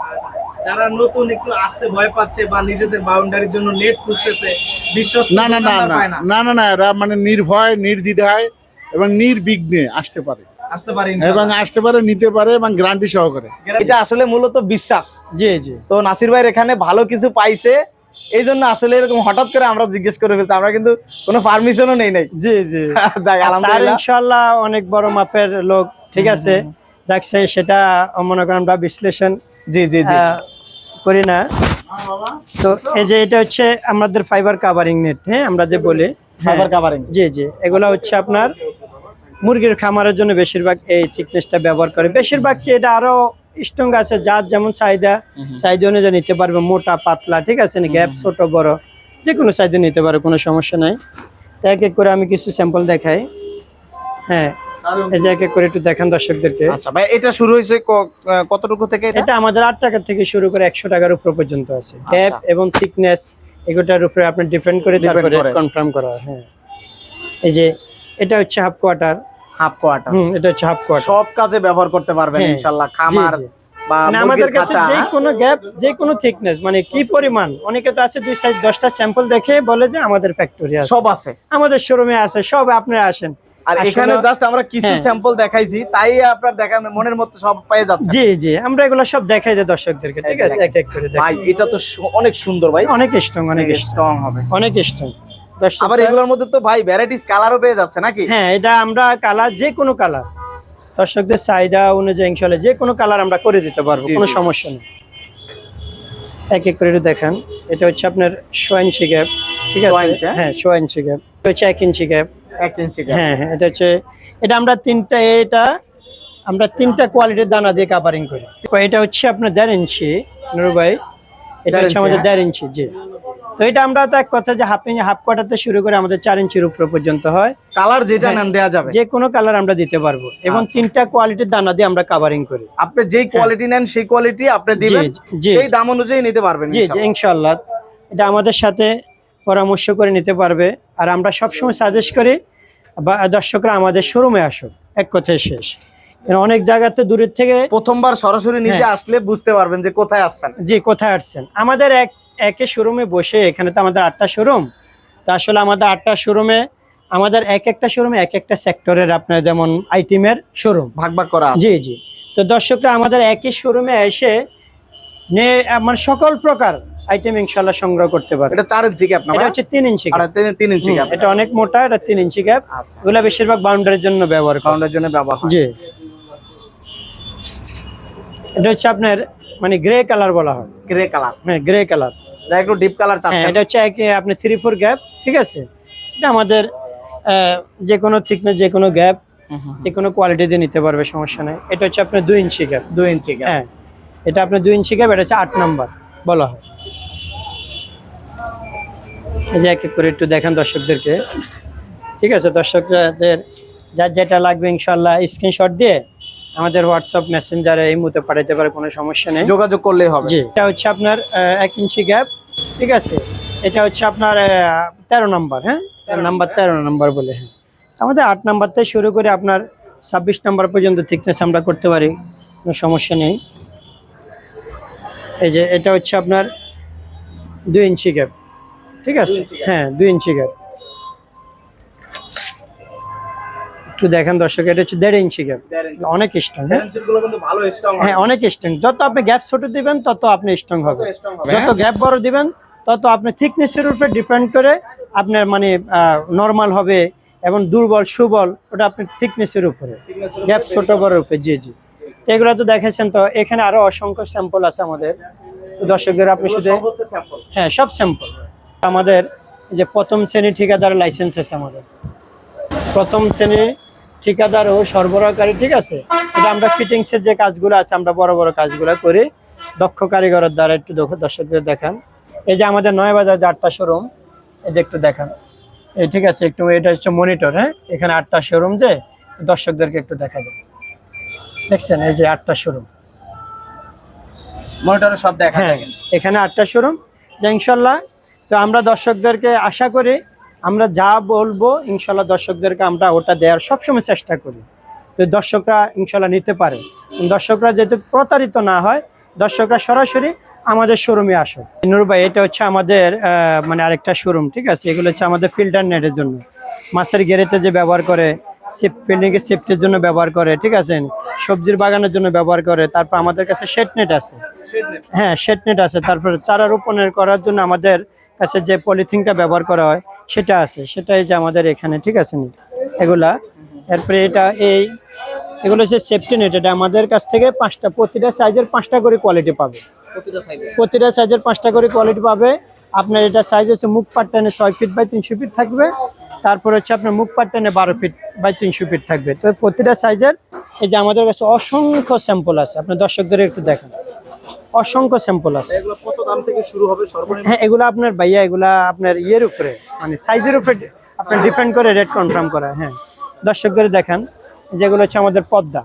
Speaker 2: যারা নতুন একটু আসতে ভয় পাচ্ছে বা নিজেদের বাউন্ডারির জন্য নেট খুঁজতেছে বিশ্বস্ত
Speaker 3: না না না না
Speaker 2: না।
Speaker 3: না না না এরা মানে নির্ভয় নির্দ্বিধায় এবং নির্বিঘ্নে আসতে পারে।
Speaker 2: আসতে পারি
Speaker 3: এবং আসতে পারে নিতে পারে এবং গ্যারান্টি সহকারে।
Speaker 2: এটা আসলে মূলত বিশ্বাস।
Speaker 1: জি জি।
Speaker 2: তো নাসির ভাইয়ের এখানে ভালো কিছু পাইছে এই জন্য আসলে এরকম হঠাৎ করে আমরা জিজ্ঞেস করে ফেলছি আমরা কিন্তু কোনো পারমিশনও নেই নাই।
Speaker 1: জি জি। ইনশাল্লাহ অনেক বড় মাপের লোক ঠিক আছে? দেখছে সেটা মনে করেন আমরা বিশ্লেষণ
Speaker 2: জি জি জি।
Speaker 1: করি না। তো এই যে এটা হচ্ছে আমাদের ফাইবার কাভারিং নেট হ্যাঁ আমরা যে বলি হ্যাঁ,
Speaker 2: ফাইবার কাভারিং
Speaker 1: জি জি এগুলো হচ্ছে আপনার মুরগির খামারের জন্য বেশিরভাগ এই থিকনেসটা ব্যবহার করে। বেশিরভাগ কি এটা আরও স্ট্রং আছে যার যেমন চাহিদা চাহিদা অনুযায়ী নিতে পারবে। মোটা পাতলা ঠিক আছে? গ্যাপ ছোট বড় যে কোনো চাহিদা নিতে পারে কোনো সমস্যা নাই। এক এক করে আমি কিছু স্যাম্পল দেখাই। হ্যাঁ এই যে এক এক করে একটু দেখান দর্শকদেরকে।
Speaker 2: আচ্ছা ভাই এটা শুরু হয়েছে কতটুকু থেকে এটা?
Speaker 1: এটা আমাদের আট টাকা থেকে শুরু করে একশো টাকার উপর পর্যন্ত আছে। গ্যাপ এবং থিকনেস এগুলোটার উপরে আপনি ডিপেন্ড করে তারপরে কনফার্ম করা হ্যাঁ এই যে এটা হচ্ছে হাফ কোয়ার্টার
Speaker 2: হাফ কোয়ার্টার।
Speaker 1: হুম এটা হচ্ছে হাফ কোয়ার্টার।
Speaker 2: সব কাজে ব্যবহার করতে পারবেন
Speaker 1: হ্যাঁ।
Speaker 2: ইনশাআল্লাহ খামার
Speaker 1: মানে আমাদের কাছে যে কোনো গ্যাপ যে কোনো থিকনেস মানে কি পরিমাণ অনেকে তো আছে দুই সাইড দশটা স্যাম্পল দেখে বলে যে আমাদের ফ্যাক্টরি আছে।
Speaker 2: সব আছে।
Speaker 1: আমাদের শোরুমে আছে সব আপনারা আসেন।
Speaker 2: আর এখানে জাস্ট আমরা কিছু। স্যাম্পল দেখাইছি তাই আপনার দেখা মনের মধ্যে সব পেয়ে যাচ্ছে
Speaker 1: জি জি আমরা এগুলো সব দেখাই যে দর্শকদেরকে ঠিক আছে? এক এক করে
Speaker 2: ভাই এটা তো অনেক সুন্দর ভাই।
Speaker 1: অনেক স্ট্রং অনেক
Speaker 2: স্ট্রং হবে।
Speaker 1: অনেক স্ট্রং
Speaker 2: আবার এগুলোর মধ্যে তো ভাই ভ্যারাইটিস কালারও পেয়ে যাচ্ছে নাকি?
Speaker 1: হ্যাঁ এটা আমরা কালার যে কোনো কালার দর্শকদের চাহিদা অনুযায়ী ইনশাল্লাহ যে কোনো কালার আমরা করে দিতে পারব কোনো সমস্যা নেই। এক এক করে দেখান। এটা হচ্ছে আপনার ইঞ্চি গ্যাপ ঠিক আছে?
Speaker 2: হ্যাঁ?
Speaker 1: ইঞ্চি গ্যাপ এটা হচ্ছে এক ইঞ্চি গ্যাপ
Speaker 2: এক ইঞ্চি করে।
Speaker 1: হ্যাঁ হ্যাঁ এটা হচ্ছে এটা আমরা তিনটা এটা আমরা তিনটা কোয়ালিটির দানা দিয়ে কাভারিং করি। এটা হচ্ছে আপনার দেড় ইঞ্চি নুরু ভাই। এটা হচ্ছে আমাদের
Speaker 2: হ্যাঁ?
Speaker 1: দেড় ইঞ্চি জি। তো এটা আমরা তো এক কথা যে হাফ ইঞ্চি হাফ কোয়ার্টার শুরু করে আমাদের চার ইঞ্চির উপর পর্যন্ত হয়।
Speaker 2: কালার যেটা
Speaker 1: হ্যাঁ।
Speaker 2: নেন দেয়া যাবে।
Speaker 1: যে কোনো কালার আমরা দিতে পারব। এবং
Speaker 2: আচ্ছা।
Speaker 1: তিনটা কোয়ালিটির দানা দিয়ে আমরা কাভারিং করি।
Speaker 2: আপনি যেই কোয়ালিটি নেন সেই কোয়ালিটি আপনি দিবেন সেই দাম অনুযায়ী নিতে পারবেন
Speaker 1: জি জি
Speaker 2: ইনশাআল্লাহ।
Speaker 1: এটা আমাদের সাথে পরামর্শ করে নিতে পারবে। আর আমরা সবসময় সাজেস্ট করি বা দর্শকরা আমাদের শোরুমে আসুক। এক কথায় শেষ। অনেক জায়গাতে দূরের থেকে
Speaker 2: প্রথমবার সরাসরি নিজে
Speaker 1: হ্যাঁ।
Speaker 2: আসলে বুঝতে পারবেন যে কোথায় আসছেন।
Speaker 1: জি কোথায় আসছেন। আমাদের এক একে শোরুমে বসে এখানে তো আমাদের আটটা শোরুম তো আসলে আমাদের আটটা শোরুমে আমাদের এক একটা শোরুমে এক একটা সেক্টরের আপনার যেমন আইটেমের শোরুম
Speaker 2: ভাগ ভাগ করা।
Speaker 1: জি জি। তো দর্শকরা আমাদের একই শোরুমে এসে নে মানে সকল প্রকার আইটেম ইনশাল্লাহ সংগ্রহ করতে পারে
Speaker 2: এটা চার ইঞ্চি গ্যাপ না
Speaker 1: এটা হচ্ছে তিন ইঞ্চি
Speaker 2: তিন- ইঞ্চি গ্যাপ
Speaker 1: এটা অনেক মোটা এটা তিন ইঞ্চি গ্যাপ এগুলা বেশিরভাগ বাউন্ডারির জন্য ব্যবহার
Speaker 2: কাউন্টের জন্য ব্যবহার
Speaker 1: জি। এটা হচ্ছে আপনার মানে গ্রে কালার বলা হয়।
Speaker 2: গ্রে কালার
Speaker 1: হ্যাঁ গ্রে কালার
Speaker 2: যা একটু ডিপ কালার
Speaker 1: হ্যাঁ
Speaker 2: চাচ্ছেন।
Speaker 1: এটা হচ্ছে আপনি থ্রি ফোর গ্যাপ ঠিক আছে? এটা আমাদের যে কোনো থিকনেস যে কোনো গ্যাপ যে কোনো কোয়ালিটি দিয়ে নিতে পারবে সমস্যা নেই। এটা হচ্ছে আপনার দুই ইঞ্চি গ্যাপ
Speaker 2: দুই ইঞ্চি গ্যাপ
Speaker 1: হ্যাঁ এটা আপনার দুই ইঞ্চি গ্যাপ এটা হচ্ছে আট নাম্বার বলা হয়। যে এক এক করে একটু দেখান দর্শকদেরকে। ঠিক আছে দর্শকদের যার যেটা লাগবে ইনশাল্লাহ স্ক্রিনশট দিয়ে আমাদের হোয়াটসঅ্যাপ মেসেঞ্জারে এই মুহূর্তে পাঠাতে পারে কোনো সমস্যা নেই।
Speaker 2: যোগাযোগ করলেই হবে।
Speaker 1: এটা হচ্ছে আপনার এক ইঞ্চি গ্যাপ ঠিক আছে? এটা হচ্ছে আপনার তেরো নাম্বার হ্যাঁ? তেরো নাম্বার। তেরো নাম্বার বলে হ্যাঁ। আমাদের আট নাম্বার থেকে শুরু করে আপনার ছাব্বিশ নাম্বার পর্যন্ত থিকনেস আমরা করতে পারি কোনো সমস্যা নেই। এই যে এটা হচ্ছে আপনার দুই ইঞ্চি গ্যাপ ঠিক আছে? হ্যাঁ দুই ইঞ্চি গ্যাপ একটু দেখেন দর্শক এটা হচ্ছে দেড় ইঞ্চি গ্যাপ অনেক স্ট্রং
Speaker 2: স্ট্রং
Speaker 1: হ্যাঁ অনেক স্ট্রং যত আপনি গ্যাপ ছোট দিবেন তত আপনি স্ট্রং হবে। যত গ্যাপ বড় দিবেন তত আপনি থিকনেসের উপরে ডিপেন্ড করে আপনার মানে নর্মাল হবে এবং দুর্বল সুবল ওটা আপনার থিকনেসের উপরে। গ্যাপ ছোট বড় উপরে জি জি। এগুলো তো দেখেছেন তো এখানে আরও অসংখ্য স্যাম্পল আছে আমাদের। দর্শকদের আপনি শুধু হ্যাঁ সব স্যাম্পল আমাদের যে প্রথম শ্রেণি ঠিকাদার লাইসেন্স আছে আমাদের। প্রথম শ্রেণি ঠিকাদার ও সরবরাহকারী ঠিক আছে? এটা আমরা ফিটিংসের যে কাজগুলো আছে আমরা বড় বড় কাজগুলো করি। দক্ষ কারিগরের দ্বারা একটু দর্শকদের দেখান। এই যে আমাদের নয় বাজার যে আটটা শোরুম এই যে একটু দেখান। এই ঠিক আছে একটু এটা হচ্ছে মনিটর হ্যাঁ? এখানে আটটা শোরুম যে দর্শকদেরকে একটু দেখা দেবে দেখছেন এই যে আটটা শোরুম
Speaker 2: মনিটরে সব দেখা
Speaker 1: হ্যাঁ এখানে আটটা শোরুম যে ইনশাল্লাহ তো আমরা দর্শকদেরকে আশা করি আমরা যা বলব ইনশাল্লাহ দর্শকদেরকে আমরা ওটা দেওয়ার সবসময় চেষ্টা করি। তো দর্শকরা ইনশাল্লাহ নিতে পারে। দর্শকরা যাতে প্রতারিত না হয় দর্শকরা সরাসরি আমাদের শোরুমে আসো নুর ভাই এটা হচ্ছে আমাদের মানে আরেকটা শোরুম ঠিক আছে? এগুলো হচ্ছে আমাদের ফিল্টার নেটের জন্য। মাছের গেরেতে যে ব্যবহার করে সেফ এর সেফটির জন্য ব্যবহার করে ঠিক আছে? সবজির বাগানের জন্য ব্যবহার করে তারপর আমাদের কাছে শেড নেট আছে। হ্যাঁ শেড নেট আছে। তারপরে চারা রোপণের করার জন্য আমাদের কাছে যে পলিথিনটা ব্যবহার করা হয় সেটা আছে সেটাই যে আমাদের এখানে ঠিক আছে নি? এগুলা এরপরে এটা এই এগুলো হচ্ছে সেফটি নেট এটা আমাদের কাছ থেকে পাঁচটা প্রতিটা সাইজের পাঁচটা করে কোয়ালিটি পাবে।
Speaker 2: প্রতিটা
Speaker 1: প্রতিটা সাইজের পাঁচটা করে কোয়ালিটি পাবে। আপনার এটা সাইজ হচ্ছে মুখ পাট্টানে ছয় ফিট বাই তিনশো ফিট থাকবে। তারপর হচ্ছে আপনার মুখ পাট্টানে বারো ফিট বাই তিনশো ফিট থাকবে। তো প্রতিটা সাইজের এই যে আমাদের কাছে অসংখ্য স্যাম্পল আছে আপনার দর্শকদের একটু দেখেন। অসংখ্য স্যাম্পল আছে।
Speaker 2: এগুলো কত দাম থেকে শুরু হবে সর্বনিম্ন?
Speaker 1: হ্যাঁ এগুলো আপনার ভাইয়া এগুলা আপনার ইয়ের উপরে মানে সাইজের উপরে আপনার ডিপেন্ড করে রেট কনফার্ম করা হ্যাঁ। দর্শকদের দেখান যেগুলো হচ্ছে আমাদের পদ্মা।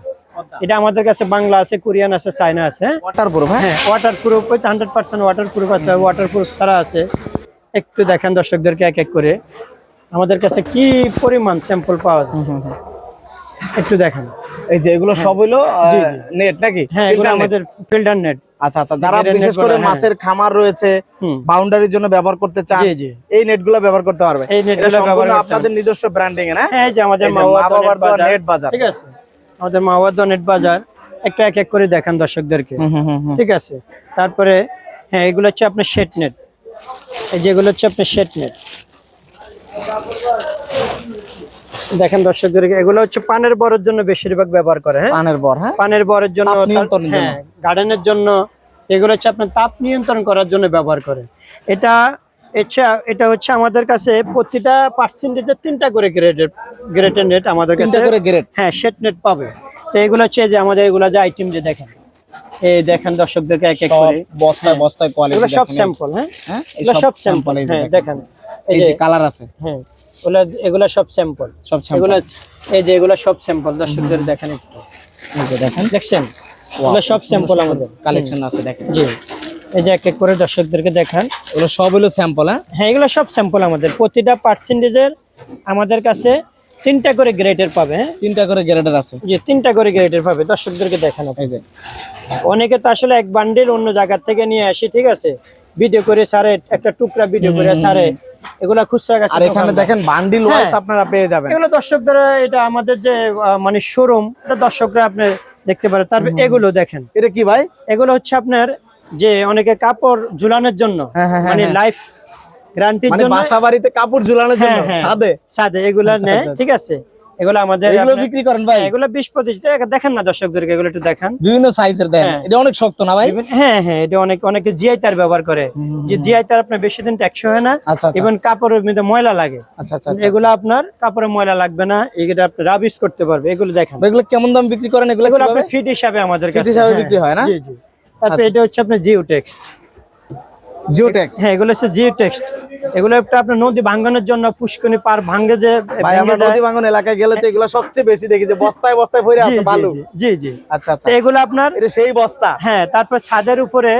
Speaker 1: এটা আমাদের কাছে বাংলা আছে কোরিয়ান আছে চায়না আছে হ্যাঁ।
Speaker 2: ওয়াটার প্রুফ হ্যাঁ?
Speaker 1: হ্যাঁ waterproof hundred percent waterproof আছে ওয়াটার প্রুফ ছাড়া আছে। একটু দেখেন দর্শকদেরকে এক এক করে। আমাদের কাছে কি পরিমাণ স্যাম্পল পাওয়া যায়? একটু দেখেন।
Speaker 2: এই যে এগুলো সব হইল
Speaker 1: জি।
Speaker 2: নেট নাকি?
Speaker 1: হ্যাঁ এগুলো আমাদের ফিল্টার নেট
Speaker 2: আচ্ছা আচ্ছা যারা বিশেষ করে
Speaker 1: হ্যাঁ।
Speaker 2: মাছের খামার রয়েছে বাউন্ডারির জন্য ব্যবহার করতে চান এই নেটগুলো ব্যবহার করতে পারবে
Speaker 1: এই নেটগুলো ব্যবহার
Speaker 2: আপনাদের নিজস্ব ব্র্যান্ডিং এ না?
Speaker 1: হ্যাঁ এই যে আমাদের
Speaker 2: এই যে
Speaker 1: মাওয়া
Speaker 2: মা বাবার দেওয়া নেট বাজার।
Speaker 1: ঠিক আছে? আমাদের মাওয়া নেট বাজার একটা এক এক করে দেখান দর্শকদেরকে। ঠিক আছে? তারপরে হ্যাঁ এগুলো হচ্ছে আপনার শেড নেট এই যেগুলো হচ্ছে আপনার শেড নেট দেখেন দর্শকদেরকে এগুলো হচ্ছে পানের বরের জন্য বেশিরভাগ ব্যবহার করে হ্যাঁ?
Speaker 2: পানের বর হ্যাঁ?
Speaker 1: পানের বরের জন্য
Speaker 2: জন্য।
Speaker 1: হ্যাঁ গার্ডেনের জন্য এগুলো হচ্ছে আপনার তাপ নিয়ন্ত্রণ করার জন্য ব্যবহার করে। এটা এটা হচ্ছে আমাদের কাছে প্রতিটা পার্সেন্টেজের তিনটা করে গ্রেডের গ্রেডের নেট আমাদের কাছে
Speaker 2: করে গ্রেড
Speaker 1: হ্যাঁ শেড নেট পাবে। তো এগুলো হচ্ছে যে আমাদের এগুলো যে আইটেম যে দেখেন এই দেখেন দর্শকদেরকে এক এক করে
Speaker 2: বস্তায় বস্তায় কোয়ালিটি
Speaker 1: সব স্যাম্পল হ্যাঁ?
Speaker 2: হ্যাঁ
Speaker 1: এগুলো সব স্যাম্পল হ্যাঁ
Speaker 2: দেখেন।
Speaker 1: এই যে
Speaker 2: কালার আছে।
Speaker 1: হ্যাঁ ওগুলা এগুলা সব স্যাম্পল
Speaker 2: সব স্যাম্পল
Speaker 1: এগুলো এই যে এগুলো সব স্যাম্পল দর্শকদের দেখেন একটু।
Speaker 2: দেখেন।
Speaker 1: দেখছেন? এগুলো সব স্যাম্পল আমাদের।
Speaker 2: কালেকশন আছে দেখেন।
Speaker 1: জি। এই যে এক এক করে দর্শকদেরকে দেখান।
Speaker 2: এগুলো সব হলো স্যাম্পল হ্যাঁ?
Speaker 1: হ্যাঁ এগুলো সব স্যাম্পল আমাদের। প্রতিটা পার্সেন্টেজের আমাদের কাছে তিনটা করে গ্রেডের পাবে হ্যাঁ?
Speaker 2: তিনটা করে গ্রেডের আছে।
Speaker 1: যে তিনটা করে গ্রেডের পাবে। দর্শকদেরকে দেখান। আপনি।
Speaker 2: এই যে।
Speaker 1: অনেকে তো আসলে এক বান্ডিল অন্য জায়গা থেকে নিয়ে আসি ঠিক আছে? ভিডিও করে সারে একটা টুকরা ভিডিও করে সারে এগুলা খুচরা কাছে
Speaker 2: আর এখানে দেখেন বান্ডিল
Speaker 1: হ্যাঁ।
Speaker 2: ওয়াইজ আপনারা পেয়ে যাবেন।
Speaker 1: এগুলো দর্শকদের এটা আমাদের যে মানে শোরুম এটা দর্শকরা আপনি দেখতে পারেন। তারপর এগুলো দেখেন।
Speaker 2: এটা কি ভাই?
Speaker 1: এগুলো হচ্ছে আপনার যে অনেকে কাপড় ঝুলানোর জন্য
Speaker 2: হ্যাঁ, হ্যাঁ,
Speaker 1: মানে। লাইফ গ্যারান্টির
Speaker 2: মানে
Speaker 1: জন্য।
Speaker 2: বাসা বাড়িতে কাপড় ঝুলানোর জন্য। সাদে?
Speaker 1: সাদে এগুলা
Speaker 2: আচ্ছা,
Speaker 1: নেয়
Speaker 2: আচ্ছা।
Speaker 1: ঠিক আছে? এগুলো আমাদের
Speaker 2: এগুলো বিক্রি করেন ভাই?
Speaker 1: হ্যাঁ, এগুলো বিশ পঁচিশ টাকা। দেখেন না দর্শকদেরকে এগুলো একটু দেখান।
Speaker 2: বিভিন্ন সাইজের দেন।
Speaker 1: হ্যাঁ।
Speaker 2: এটা অনেক শক্ত না ভাই?
Speaker 1: হ্যাঁ হ্যাঁ এটা অনেক অনেকে জিআই তার ব্যবহার করে। যে জিআই তার আপনার বেশি দিন টেকসই হয় না।
Speaker 2: আচ্ছা আচ্ছা।
Speaker 1: কাপড়ের মধ্যে ময়লা লাগে।
Speaker 2: আচ্ছা আচ্ছা আচ্ছা।
Speaker 1: এগুলো আপনার কাপড়ে ময়লা লাগবে না। এগুলো আপনি রাবিশ করতে পারবে। এগুলো দেখেন।
Speaker 2: এগুলো কেমন দাম বিক্রি করেন? এগুলো
Speaker 1: এগুলো আপনার ফিট হিসাবে আমাদের কাছে।
Speaker 2: হিসাবে
Speaker 1: হ্যাঁ,
Speaker 2: বিক্রি হয় না?
Speaker 1: জি জি। তারপরে। এটা হচ্ছে আপনার জিও টেক্সট
Speaker 2: জিওটেক্স
Speaker 1: হ্যাঁ এগুলো হচ্ছে জিও টেক্সট এগুলো একটা আপনার নদী ভাঙ্গনের জন্য পুষ্কনি পার ভাঙ্গে যে
Speaker 2: ভাই আমরা নদী ভাঙন এলাকায় গেলে তো এগুলো সবচেয়ে বেশি দেখি যে বস্তায় বস্তায় ভরে আছে বালু।
Speaker 1: জি, জি।
Speaker 2: আচ্ছা আচ্ছা।
Speaker 1: এগুলো আপনার
Speaker 2: এটা সেই বস্তা।
Speaker 1: হ্যাঁ তারপর ছাদের উপরে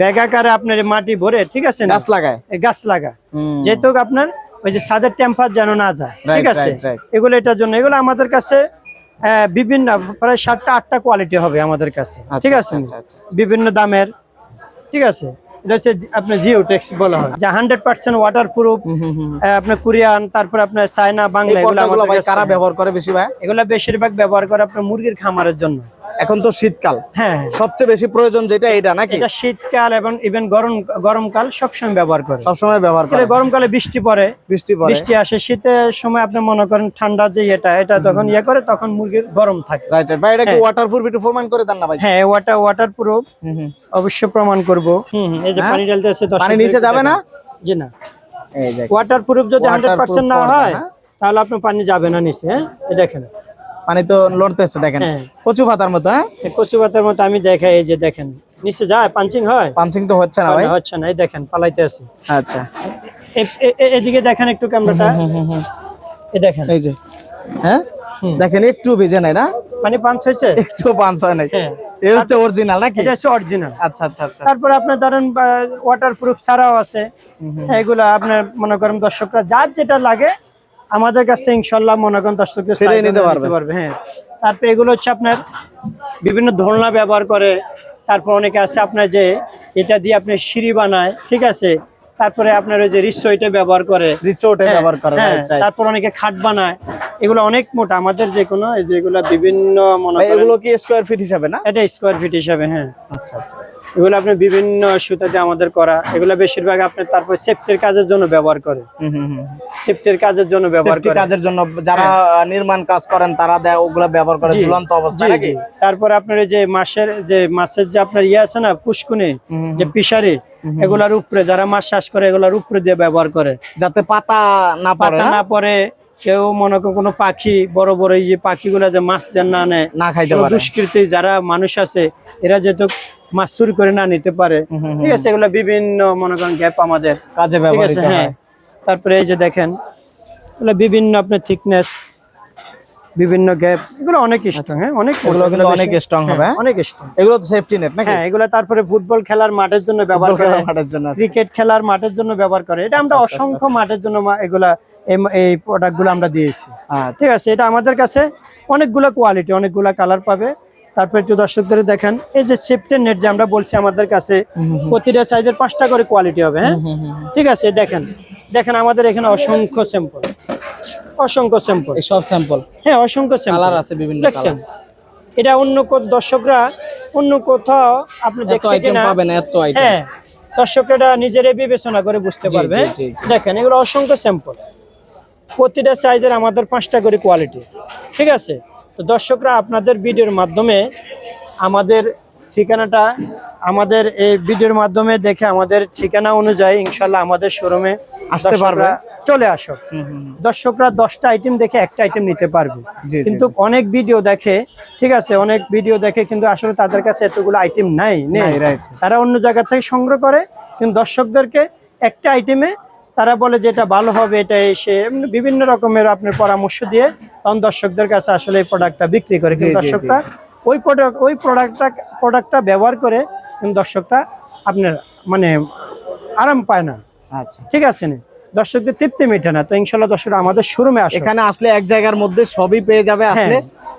Speaker 1: ব্যাগাকারে আপনার মাটি ভরে ঠিক আছে
Speaker 2: গাছ লাগায়।
Speaker 1: গাছ লাগা
Speaker 2: হুম।
Speaker 1: যেহেতু আপনার ওই যে ছাদের টেম্পার যেন না যায় ঠিক আছে. এগুলো এটার জন্য এগুলো আমাদের কাছে বিভিন্ন প্রায় সাতটা আটটা কোয়ালিটি হবে আমাদের কাছে ঠিক আছে?
Speaker 2: আচ্ছা, আচ্ছা,
Speaker 1: বিভিন্ন দামের ঠিক আছে? এটা হচ্ছে আপনার জিও টেক্স বলা হয়। যা হান্ড্রেড পার্সেন্ট ওয়াটার প্রুফ আপনার কোরিয়ান তারপর আপনার চায়না বাংলা এগুলো
Speaker 2: কারা ব্যবহার করে বেশি ভাই?
Speaker 1: এগুলো বেশিরভাগ ব্যবহার করে আপনার মুরগির খামারের জন্য।
Speaker 2: এখন তো শীতকাল।
Speaker 1: হ্যাঁ।
Speaker 2: সবচেয়ে বেশি প্রয়োজন যেটা এটা নাকি?
Speaker 1: এটা শীতকাল এবং ইভেন গরম গরমকাল সবসময় ব্যবহার করে
Speaker 2: সবসময় ব্যবহার করে
Speaker 1: গরমকালে বৃষ্টি পড়ে
Speaker 2: বৃষ্টি পড়ে।
Speaker 1: বৃষ্টি আসে শীতের সময় আপনি মনে করেন ঠান্ডা যে এটা এটা তখন ইয়ে করে তখন মুরগির গরম থাকে।
Speaker 2: রাইট ভাই এটা কি ওয়াটারপ্রুফ একটু প্রমাণ করে দেন না ভাই?
Speaker 1: হ্যাঁ ওয়াটার ওয়াটার প্রুফ
Speaker 2: হুম, হুম।
Speaker 1: অবশ্য প্রমাণ করব। হুম এই যে
Speaker 2: হ্যাঁ?
Speaker 1: পানি ঢালতে আছে
Speaker 2: পানি নিচে যাবে না?
Speaker 1: জি না।
Speaker 2: এই দেখ
Speaker 1: ওয়াটার প্রুফ যদি হান্ড্রেড
Speaker 2: Waterproof
Speaker 1: পার্সেন্ট না হয়
Speaker 2: হ্যাঁ?
Speaker 1: তাহলে আপনার পানি যাবে না নিচে হ্যাঁ? এই দেখেন।
Speaker 2: পানি তো লড়তেছে দেখেন।
Speaker 1: হ্যাঁ।
Speaker 2: কচু পাতার মতো হ্যাঁ?
Speaker 1: কচু পাতার মতো আমি দেখাই এই যে দেখেন। নিচে যায় পাঞ্চিং হয়?
Speaker 2: পাঞ্চিং তো হচ্ছে না ভাই?
Speaker 1: হচ্ছে না এই দেখেন পালাইতে আছে।
Speaker 2: আচ্ছা।
Speaker 1: এদিকে দেখেন একটু ক্যামেরাটা। এই দেখেন।
Speaker 2: এই যে হ্যাঁ? দেখেন একটু ভেজে নাই না?
Speaker 1: পানি পাঞ্চ হয়েছে?
Speaker 2: একটু পাঁচ হয় নাই।
Speaker 1: হ্যাঁ।
Speaker 2: এই হচ্ছে অরিজিনাল নাকি?
Speaker 1: এটা হচ্ছে অরিজিনাল
Speaker 2: আচ্ছা আচ্ছা আচ্ছা।
Speaker 1: তারপরে আপনার ধরেন ওয়াটার প্রুফ ছাড়াও আছে। এগুলো আপনার মনে করেন দর্শকরা যার যেটা লাগে আমাদের কাছে ইনশাল্লাহ মনে করেন দর্শক
Speaker 2: নিতে পারবে।
Speaker 1: হ্যাঁ তারপরে এগুলো হচ্ছে আপনার বিভিন্ন ধরনা ব্যবহার করে তারপর অনেকে আছে আপনার যে এটা দিয়ে আপনি সিঁড়ি বানায় ঠিক আছে তারপরে আপনার ওই যে রিসো এটা ব্যবহার করে
Speaker 2: রিসোর্ট
Speaker 1: হ্যাঁ,
Speaker 2: ব্যবহার করে
Speaker 1: হ্যাঁ. তারপর অনেকে খাট বানায় এগুলো অনেক মোটা আমাদের যে কোনো যেগুলো বিভিন্ন মনে
Speaker 2: এগুলো কি স্কোয়ার ফিট হিসাবে না?
Speaker 1: এটা স্কোয়ার ফিট হিসাবে হ্যাঁ।
Speaker 2: আচ্ছা আচ্ছা
Speaker 1: এগুলো আপনি বিভিন্ন সুতাতে আমাদের করা। এগুলো বেশিরভাগ আপনি তারপর সেফটির কাজের জন্য ব্যবহার করে সেফটির কাজের জন্য ব্যবহার করে
Speaker 2: কাজের জন্য যারা নির্মাণ কাজ করেন তারা দেয় ওগুলো ব্যবহার করে ঝুলন্ত অবস্থায় নাকি?
Speaker 1: তারপর আপনার এই যে মাছের যে মাছের যে আপনার ইয়ে আছে না পুষ্কুনি যে পিসারি এগুলার উপরে যারা মাছ চাষ করে এগুলার উপরে দিয়ে ব্যবহার করে।
Speaker 2: যাতে পাতা না
Speaker 1: পাতা
Speaker 2: না?
Speaker 1: পরে কেউ মনে করেন কোনো পাখি বড় বড় এই যে পাখিগুলা যে মাছ যেন না নেয়
Speaker 2: না খাইতে
Speaker 1: দুষ্কৃতি
Speaker 2: পারে।
Speaker 1: দুষ্কৃতি যারা মানুষ আছে এরা যেহেতু মাছ চুরি করে না নিতে পারে ঠিক আছে এগুলো বিভিন্ন মনে করেন গ্যাপ আমাদের।
Speaker 2: কাজে
Speaker 1: ব্যবহার
Speaker 2: ব্যবহৃত হ্যাঁ।
Speaker 1: তারপরে এই যে দেখেন এগুলো বিভিন্ন আপনার থিকনেস বিভিন্ন গ্যাপ এগুলো অনেক স্ট্রং হ্যাঁ? অনেক
Speaker 2: অনেক
Speaker 1: বেশি-
Speaker 2: strong হবে,
Speaker 1: হ্যাঁ,
Speaker 2: হ্যাঁ?
Speaker 1: অনেক স্ট্রং
Speaker 2: এগুলো তো সেফটি নেট নাকি?
Speaker 1: হ্যাঁ এগুলো তারপরে ফুটবল খেলার মাঠের জন্য ব্যবহার করে।
Speaker 2: মাঠের জন্য
Speaker 1: ক্রিকেট খেলার মাঠের জন্য ব্যবহার করে। এটা আমরা অসংখ্য মাঠের জন্য এগুলা এই- এই প্রোডাক্টগুলো আমরা দিয়েছি।
Speaker 2: আচ্ছা।
Speaker 1: ঠিক আছে এটা আমাদের কাছে অনেকগুলো কোয়ালিটি অনেকগুলো কালার পাবে। তারপর একটু দর্শকদের দেখেন এই যে সেফটের নেট যে আমরা বলছি আমাদের কাছে প্রতিটা সাইজের পাঁচটা করে কোয়ালিটি হবে হ্যাঁ? ঠিক আছে দেখেন। দেখেন আমাদের এখানে অসংখ্য স্যাম্পল অসংখ্য স্যাম্পল
Speaker 2: এই সব স্যাম্পল
Speaker 1: হ্যাঁ অসংখ্য স্যাম্পল
Speaker 2: কালার আছে বিভিন্ন
Speaker 1: দেখছেন? এটা অন্য দর্শকরা অন্য কোথাও আপনি দেখছেন কিনা?
Speaker 2: পাবেন এত আইটেম
Speaker 1: হ্যাঁ দর্শকরা এটা নিজেরাই বিবেচনা করে বুঝতে পারবে। দেখেন এগুলো অসংখ্য স্যাম্পল প্রতিটা সাইজের আমাদের পাঁচটা করে কোয়ালিটি ঠিক আছে? তো দর্শকরা আপনাদের ভিডিওর মাধ্যমে আমাদের ঠিকানাটা আমাদের এই ভিডিওর মাধ্যমে দেখে আমাদের ঠিকানা অনুযায়ী ইনশাল্লাহ আমাদের শোরুমে
Speaker 2: আসতে পারবে।
Speaker 1: চলে আসো। দর্শকরা দশটা আইটেম দেখে একটা আইটেম নিতে পারবে। কিন্তু অনেক ভিডিও দেখে ঠিক আছে অনেক ভিডিও দেখে কিন্তু আসলে তাদের কাছে এতগুলো আইটেম নাই নেই। তারা অন্য জায়গা থেকে সংগ্রহ করে কিন্তু দর্শকদেরকে একটা আইটেমে তারা বলে যে এটা ভালো হবে এটা এসে বিভিন্ন রকমের আপনার পরামর্শ দিয়ে তখন দর্শকদের কাছে আসলে এই প্রোডাক্টটা বিক্রি করে। কিন্তু দর্শকরা ওই প্রোডাক্ট ওই প্রোডাক্টটা প্রোডাক্টটা ব্যবহার করে কিন্তু দর্শকটা আপনার মানে আরাম পায় না।
Speaker 2: আচ্ছা।
Speaker 1: ঠিক আছে না? দর্শকদের তৃপ্তি মেটে না তো ইনশাল্লাহ দর্শকরা আমাদের শোরুমে আসে
Speaker 2: এখানে আসলে এক জায়গার মধ্যে সবই পেয়ে যাবে আসলে।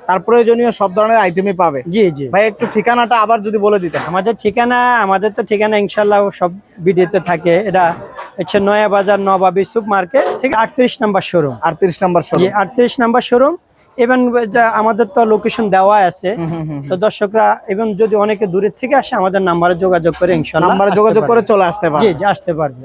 Speaker 2: তার প্রয়োজনীয় সব ধরনের আইটেমই পাবে।
Speaker 1: জি জি।
Speaker 2: ভাই একটু ঠিকানাটা আবার যদি বলে দিতেন।
Speaker 1: আমাদের ঠিকানা আমাদের তো ঠিকানা ইনশাল্লাহ সব ভিডিওতে থাকে। এটা হচ্ছে নয়া বাজার নবাবি সুপ মার্কেট ঠিক আটত্রিশ নাম্বার শোরুম।
Speaker 2: আটত্রিশ নম্বর
Speaker 1: জি
Speaker 2: শোরুম।
Speaker 1: আটত্রিশ নাম্বার শোরুম। এবং যা আমাদের তো লোকেশন দেওয়া আছে। তো দর্শকরা এবং যদি অনেকে দূরের থেকে আসে আমাদের নাম্বারে যোগাযোগ করে ইনশাল্লাহ
Speaker 2: নাম্বারে যোগাযোগ করে চলে আসতে পারবে।
Speaker 1: জি আসতে পারবে।